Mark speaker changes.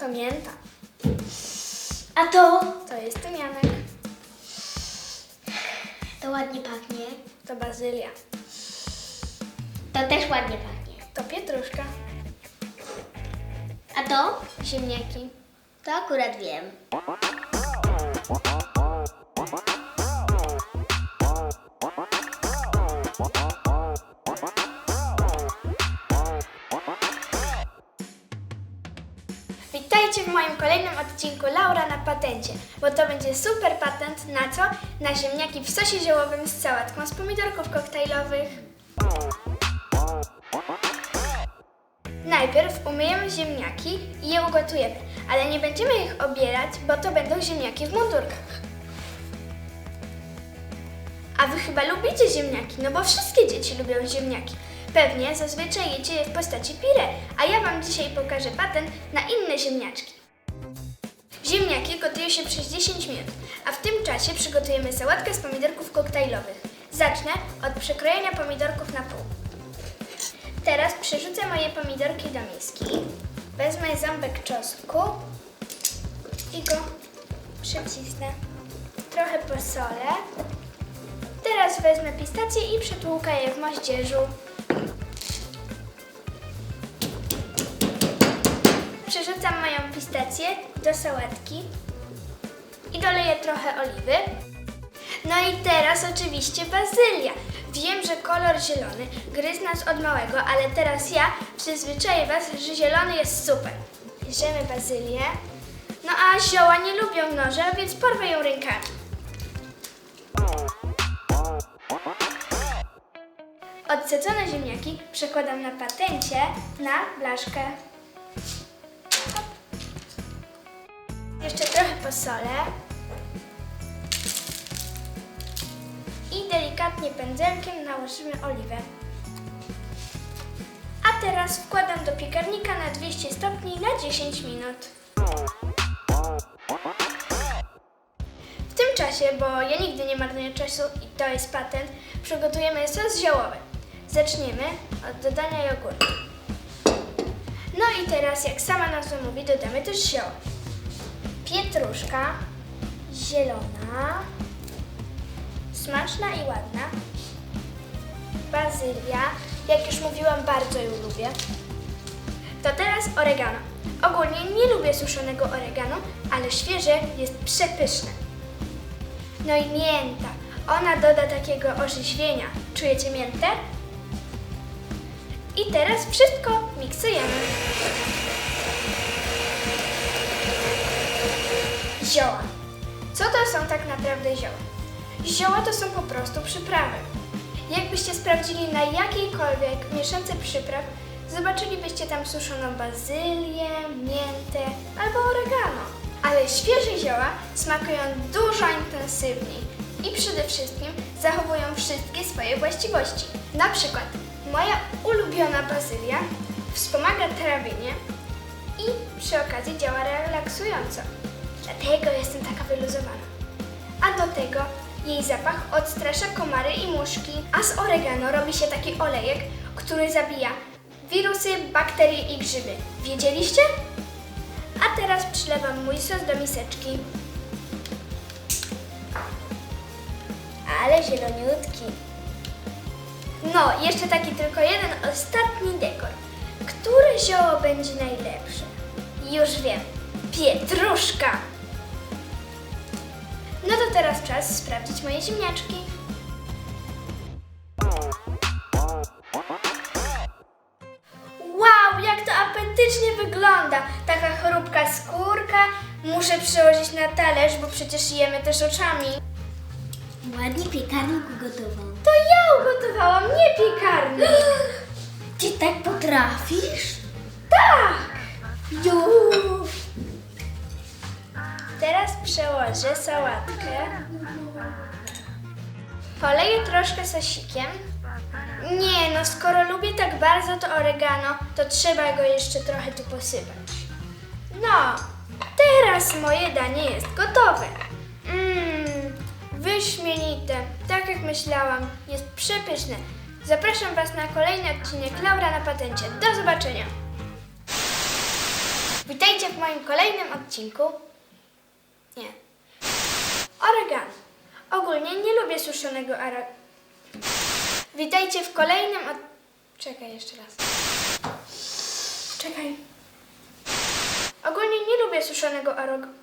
Speaker 1: To mięta.
Speaker 2: A to?
Speaker 1: To jest tymianek.
Speaker 2: To ładnie pachnie.
Speaker 1: To bazylia.
Speaker 2: To też ładnie pachnie.
Speaker 1: To pietruszka.
Speaker 2: A to?
Speaker 1: Ziemniaki.
Speaker 2: To akurat wiem.
Speaker 1: Witajcie w moim kolejnym odcinku Laura na patencie, bo to będzie super patent na co? Na ziemniaki w sosie ziołowym z sałatką z pomidorków koktajlowych. Najpierw umyjemy ziemniaki i je ugotujemy, ale nie będziemy ich obierać, bo to będą ziemniaki w mundurkach. A wy chyba lubicie ziemniaki, no bo wszystkie dzieci lubią ziemniaki. Pewnie zazwyczaj jecie je w postaci pire, a ja wam dzisiaj pokażę patent na inne ziemniaczki. Ziemniaki gotują się przez 10 minut, a w tym czasie przygotujemy sałatkę z pomidorków koktajlowych. Zacznę od przekrojenia pomidorków na pół. Teraz przerzucę moje pomidorki do miski. Wezmę ząbek czosnku i go przycisnę. Trochę posolę. Teraz wezmę pistacje i przetłukę je w moździerzu. Przerzucam moją pistację do sałatki i doleję trochę oliwy. No i teraz oczywiście bazylia. Wiem, że kolor zielony gryzł nas od małego, ale teraz ja przyzwyczaję Was, że zielony jest super. Bierzemy bazylię. No a zioła nie lubią noża, więc porwę ją rękami. Odsadzone ziemniaki przekładam na patencie na blaszkę. Jeszcze trochę posolę. I delikatnie pędzelkiem nałożymy oliwę. A teraz wkładam do piekarnika na 200 stopni na 10 minut. W tym czasie, bo ja nigdy nie marnuję czasu i to jest patent, przygotujemy sos ziołowy. Zaczniemy od dodania jogurtu. No i teraz, jak sama nazwa mówi, dodamy też zioła. Pietruszka, zielona, smaczna i ładna. Bazylia, jak już mówiłam, bardzo ją lubię. To teraz oregano. Ogólnie nie lubię suszonego oregano, ale świeże jest przepyszne. No i mięta. Ona doda takiego orzeźwienia. Czujecie miętę? I teraz wszystko miksujemy. Zioła. Co to są tak naprawdę zioła? Zioła to są po prostu przyprawy. Jakbyście sprawdzili na jakiejkolwiek mieszance przypraw, zobaczylibyście tam suszoną bazylię, miętę albo oregano. Ale świeże zioła smakują dużo intensywniej i przede wszystkim zachowują wszystkie swoje właściwości. Na przykład moja ulubiona bazylia wspomaga trawienie i przy okazji działa relaksująco. Dlatego jestem taka wyluzowana. A do tego jej zapach odstrasza komary i muszki. A z oregano robi się taki olejek, który zabija wirusy, bakterie i grzyby. Wiedzieliście? A teraz przylewam mój sos do miseczki. Ale zieloniutki. No, jeszcze taki tylko jeden ostatni dekor. Które zioło będzie najlepsze? Już wiem. Pietruszka! No to teraz czas sprawdzić moje ziemniaczki. Wow, jak to apetycznie wygląda! Taka chrupka skórka. Muszę przyłożyć na talerz, bo przecież jemy też oczami.
Speaker 2: Ładnie piekarnik ugotował.
Speaker 1: To ja ugotowałam, nie piekarnik.
Speaker 2: Ty tak potrafisz?
Speaker 1: Przełożę sałatkę. Poleję troszkę sosikiem. Nie, no skoro lubię tak bardzo to oregano, to trzeba go jeszcze trochę tu posypać. No, teraz moje danie jest gotowe. Mmm, wyśmienite. Tak jak myślałam, jest przepyszne. Zapraszam Was na kolejny odcinek Laura na patencie. Do zobaczenia! Witajcie w moim kolejnym odcinku. Nie. Oregano. Ogólnie nie lubię suszonego oregano. Witajcie w kolejnym od... Czekaj jeszcze raz. Czekaj. Ogólnie nie lubię suszonego oregano.